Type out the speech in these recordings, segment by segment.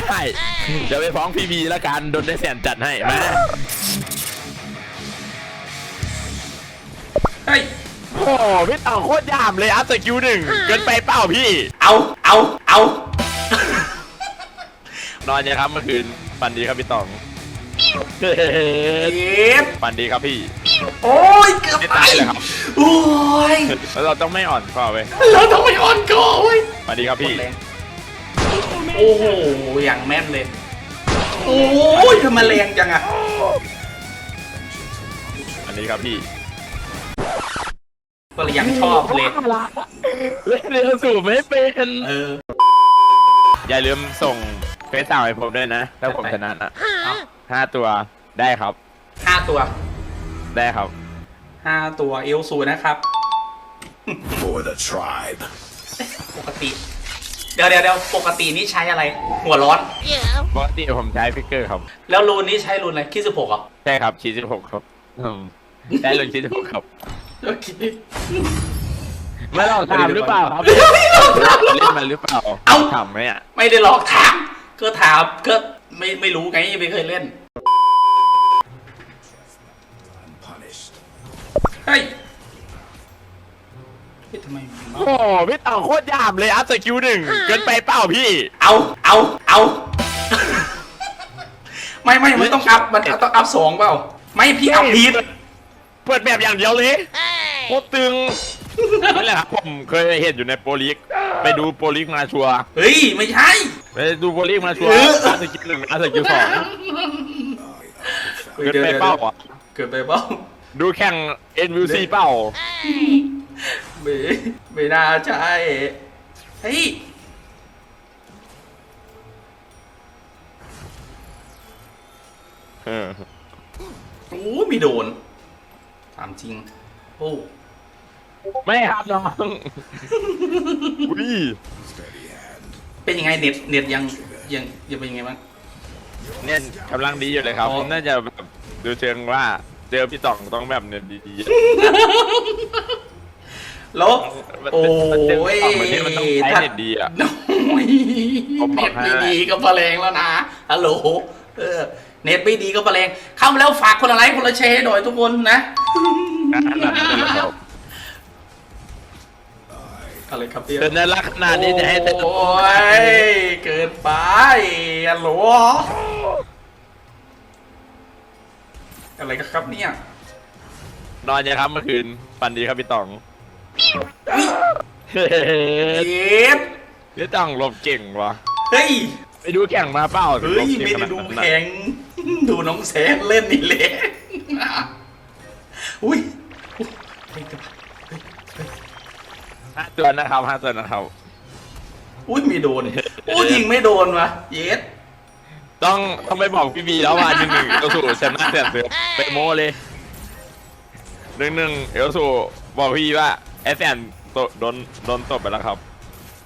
ได้เดี๋ยวไปฟ้องพี่บีแล้วกันโดนได้แสนจัดให้มาเฮ้ยโอ้พี่ต่องโคตรยามเลยอัพสกิลหนึ่งเกินไปเปล่าพี่ เอาเอาเอานอนยังครับเมื่อคืนฝันดีครับพี่ต่องเย็บฝันดีครับพี่ โอ้ยเกือบไม่ไปตายเลยครับโอ้ยแล้วเราต้องไม่อ่อนข้อเว้ยเราต้องไปออนก่อนเว้ยฝันดีครับพี่โอ้โหอย่างแม่นเลย โอ้ยทำไมแรงจังอะฝันดีครับพี่ก็เลยยังชอบเลย เล่นเรือสูบไม่เป็นเออ อย่าลืมส่งเฟซสาวให้ผมด้วยนะ ถ้าผมชนะนะเอาห้าตัวได้ครับห้าตัว ได้ครับห้าตัวเอลซูนะครับ For the tribe. ปกติ เดี๋ยวเดี๋ยวเดี๋ยวปกตินี่ใช้อะไร หัวร้อน ปกติผมใช้ฟิกเกอร์ครับ แล้วรูนนี้ใช้รูนอะไรคิดสิบหกเหรอใช่ครับชีสิบหกครับอืมได้เลยชีสิบหกครับโอเคไม่ลองถามหรือเปล่าครับ เล่นมาหรือเปล่าเอ้าถามไหมอะไม่ได้หลอกถามก็ถามก็ไม่ไม่รู้ไงไม่เคยเล่น โอ้พี่ต่องโคตรยามเลยอัพสกิลหนึ่งเกินไปเปล่าพี่ เอาเอาเอา ไม่ไม่ไม่ต้องอัพมันต้องอัพสองเปล่า ไม่พี่อัพพีทเปิดแบบอย่างเดียวเลยโคตรตึงนี่แหละครับผมเคยเห็นอยู่ในโปรลิกไปดูโปรลิกมาชัวร์เฮ้ยไม่ใช่ไปดูโปรลิกมาชัวร์เอออัพสกิลหนึ่งอัพสกิลสองเกินไปเปล่าอะเกินไปเปล่าดูแข่ง NVC เปล่า ไม่ไม่น่าใช่เฮ้ยเออโอ้ไม่โดน ถามจริง โอ้ ไม่ครับน้อง อุ้ย Steady hand. เป็นยังไงเน็ตเน็ตยังยังยังเป็นยังไงบ้าง เนี่ยกำลังดีอยู่เลยครับ อ๋อผมน่าจะแบบดูเชิงว่า เจอพี่ต่องต้องแบบเนี่ยดีๆแล้วมันโอ้มันเต็มยฝั่งประเทศมันต้องใช้เน็ตดีอะโอ้ยผมบอเน็กตให้ไม่ดีก็พะแรงแล้วนะฮัลโหลเออเน็ตไม่ดีก็พะแรงเข้ามาแล้วฝากคนละไลค์คนละแชร์หน่อยทุกคนนะนั่นแหละนั่นแหละครับอะไรครับเนี่ยเธอน่ารักขนาดนี้จะให้เธอโอ้ยเกินไปฮัลโหลอะไรกันครับเนี่ยนอนยังครับเมื่อคืนฝันดีครับพี่ต่อง เย็บพี่ต่องหลบเก่งวะเฮ้ย ไปดูแข่งมาเปล่าเฮ้ย ไม่ได้ดูแข่ง ดูน้องแซนเล่นนี่แหละอุ้ยห้าตัวนะครับห้าตัวนะครับอุ้ยไม่โดนอุ้ยยิงไม่โดนวะเย็ดต้องต้องไปบอกพี่บีแล้วว่าหนึ่งหนึ่งเอลสูชนะเสียเสือไปโม้เลยหนึ่งหนึ่งเอลสูบอกพี่ว่า แอสแอนโตโดนโดนตบไปแล้วครับ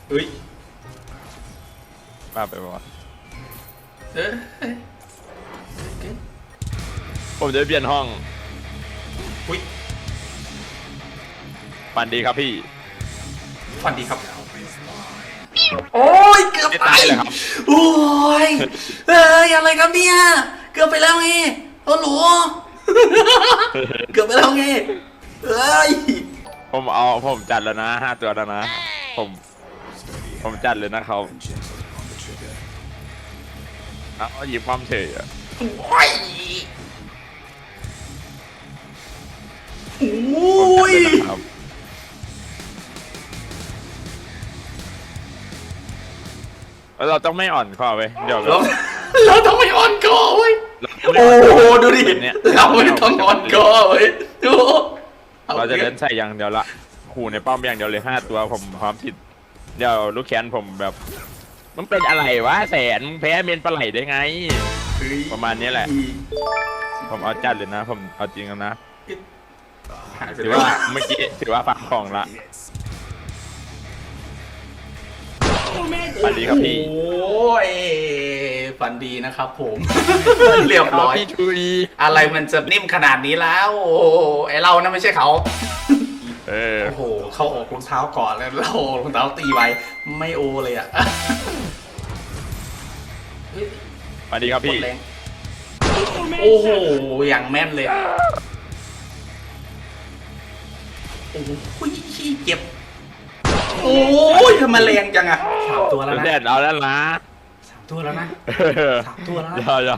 เฮ้ยมาไปบอกเออเฮ้ยโอเคผมจะไปเปลี่ยนห้องอุ้ยฝันดีครับพี่ฟันดีครับ โอ้ยเกือบไม่ไปตายเลยครับ โอ้ยเอ้ยอะไรครับเนี่ยเกือบไปแล้วไงโอ้โหเกือบไปแล้วไงเอ้ย ผมเอาผมจัดแล้วนะห้าตัวแล้วนะ ผม ผมจัดเลยนะครับ Gentle on the trigger. เอาหยิบความเฉยอะโอ้ยโอ้ผมจัดยเลยนะครับแล้วเราต้องไม่อ่อนข้อเว้ยเดี๋ยวเราเราต้องไม่อ่อนกอเว้ยเราโอ้โหดูดิเนี่ยเราไม่ต้องอ่อนกอเว้ยดู เราจะเล่นใส่อย่างเดียวละขู่ในป้อมอย่างเดียวเลยห้าตัวผมพร้อมผิดเดี๋ยวลูกแขนผมแบบ มันเป็นอะไรวะแสนมึงแพ้เมนปลาไหลได้ไงเฮ้ยประมาณนี้แหละ ผมเอาจัดเลยนะ ผมเอาจริงแล้วนะหายไปถือแล้วว่าเมื่อกี้ถือว่าฟังของละฝันดีครับพี่โอ้ย ฝันดีนะครับผม เรียบร้อย พี่ชุยอะไรมันจะนิ่มขนาดนี้แล้ว โอ้โหไอเรานะไม่ใช่เขา เออ โอ้โห เขาออกรองเท้าก่อนแล้วเรารองเท้าตีไว้ ไม่โอเลยอะฮ้ยสวัสดีครับกพี่ดแรงโอ้โห อย่างแม่นเลยโอ้โหเจ็บ โอ้ยทำไมแรงจังอะสามตัวแล้วเสร็นะจเอาแล้วนะสาม ตัวแล้วนะสามตัวแล้วนะอย่าอย่า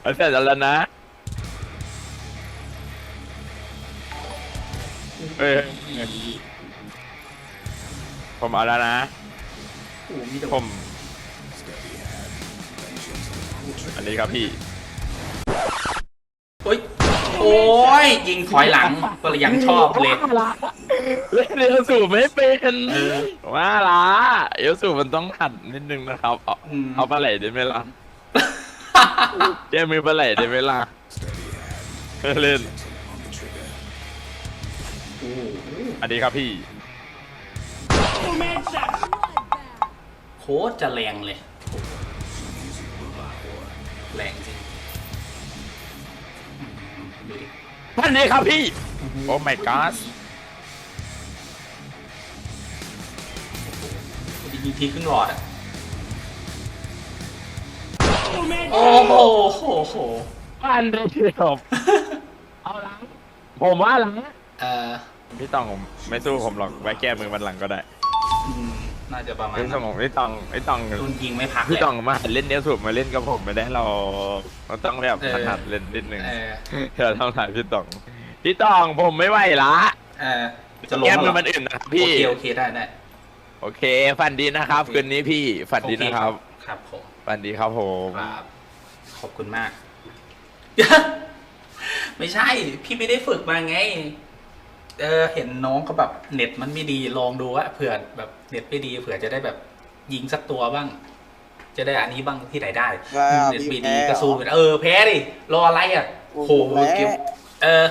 เอาเสร็จแล้วนะเอ้ยผมเอาแล้วนะ โอ้โหมีแต่ผม อันนี้ครับพี่ โอ้ยโอ้ยยิงถอยหลังก็เลยยังชอบเลย เล่นเอลสูไม่เป็นเออว่าละเอลสูมันต้องหัดนิดนึงนะครับ เอาอืมเอาปลาไหลได้ไหมล่ะแก้มือปลาไหลได้ไหมล่ะเล่น on the trigger. โอ้โหอันนี้ครับพี่โคตรจะแรงเลยโอ้โหแรงจริงอืมดูดิอันนี้ครับพี่ โอ้ my god ดีทีครึ่งหลอดอะ โอ้โหโหโหอันเดียวเอาล้างผมว่าล้างเอ่อพี่ต้องไม่สู้ผมหรอกไว้แก้มือมันหลังก็ได้อืมน่าจะประมาณพี่นั้ต้อนงพี่ต้องพี่ต้องโดนยิงไม่พักเลยพี่ต้องมาเล่นเนี้ยสูบมาเล่นกับผมไม่ได้เราเราต้องแบบเออถนัดเล่นนิดนึงเออเดี๋ยวต้องถ่ายพี่ต้องพี่ต้องผมไม่ไหวละเออจะลงแก้แล้วมืเหรออมันอื่นนะครับโอพี่เคโอเคได้ได้ โอเค ฝันดีนะครับ คืนนี้พี่ ฝันดีนะครับโอเครับผม ฝันดีครับผมครับขอบคุณมาก ไม่ใช่ พี่ไม่ได้ฝึกมาไง เออ เห็นน้องเขาแบบเน็ตมันไม่ดี ลองดูว่าเผื่อแบบเน็ตไม่ดี เผื่อจะได้แบบยิงสักตัวบ้าง จะได้อันนี้บ้างที่ไหนได้ว้าวเน็ตไม่พี่ดีแพ้ก็สู้เหรอไปเออแพ้ดิ รออะไรอะโอ้โหโหแพ้เก็บเออ